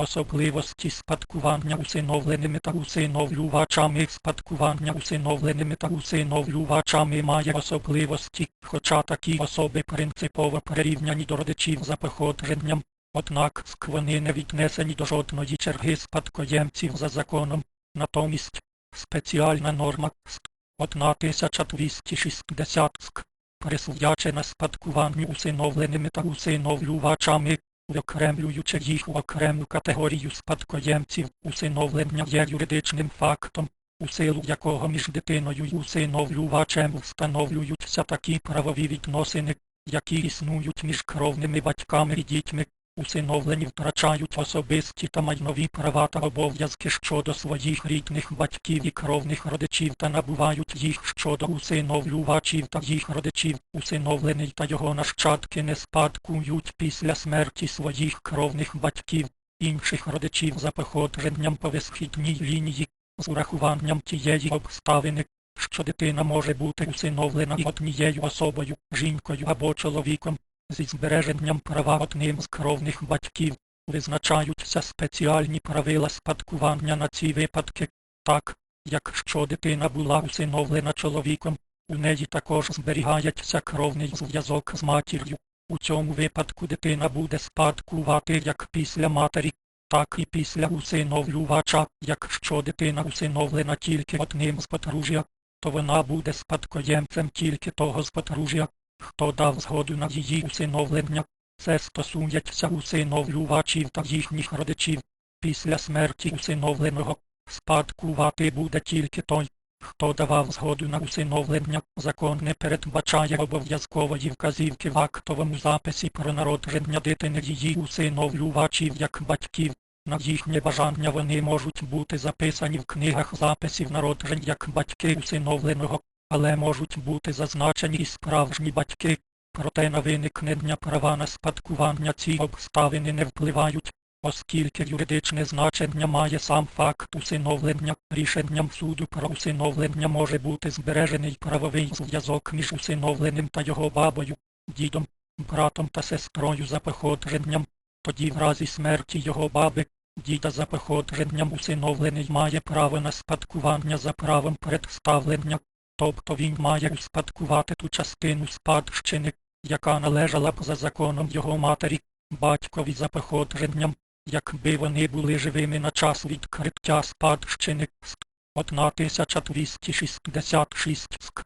Особливості спадкування усиновленими та усиновлювачами. Спадкування усиновленими та усиновлювачами має особливості, хоча такі особи принципово прирівняні до родичів за походженням, однак вони не віднесені до жодної черги спадкоємців за законом. Натомість спеціальна норма СК. 1260 СК. присвячена спадкуванню усиновленими та усиновлювачами, виокремлюючи їх у окрему категорію спадкоємців, усиновлення є юридичним фактом, у силу якого між дитиною й усиновлювачем встановлюються такі правові відносини, які існують між кровними батьками і дітьми. Усиновлені втрачають особисті та майнові права та обов'язки щодо своїх рідних батьків і кровних родичів та набувають їх щодо усиновлювачів та їх родичів. Усиновлений та його нащадки не спадкують після смерті своїх кровних батьків, інших родичів за походженням по висхідній лінії, з урахуванням тієї обставини, що дитина може бути усиновлена і однією особою, жінкою або чоловіком, зі збереженням права одним з кровних батьків, визначаються спеціальні правила спадкування на ці випадки, так, якщо дитина була усиновлена чоловіком, у неї також зберігається кровний зв'язок з матір'ю. У цьому випадку дитина буде спадкувати як після матері, так і після усиновлювача, якщо дитина усиновлена тільки одним з подружжя, то вона буде спадкоємцем тільки того з подружжя, хто дав згоду на її усиновлення. Це стосується усиновлювачів та їхніх родичів. Після смерті усиновленого спадкувати буде тільки той, хто давав згоду на усиновлення. Закон не передбачає обов'язкової вказівки в актовому записі про народження дитини її усиновлювачів як батьків. На їхнє бажання вони можуть бути записані в книгах записів народжень як батьки усиновленого, але можуть бути зазначені і справжні батьки. Проте на виникнення права на спадкування ці обставини не впливають, оскільки юридичне значення має сам факт усиновлення. Рішенням суду про усиновлення може бути збережений правовий зв'язок між усиновленим та його бабою, дідом, братом та сестрою за походженням. Тоді в разі смерті його баби, діда за походженням усиновлений має право на спадкування за правом представлення, тобто він має успадкувати ту частину спадщини, яка належала б за законом його матері, батькові за походженням, якби вони були живими на час відкриття спадщини СК 1266 СК.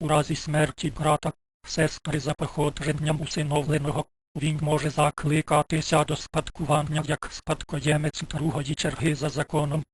У разі смерті брата, сестри за походженням усиновленого, він може закликатися до спадкування як спадкоємець другої черги за законом,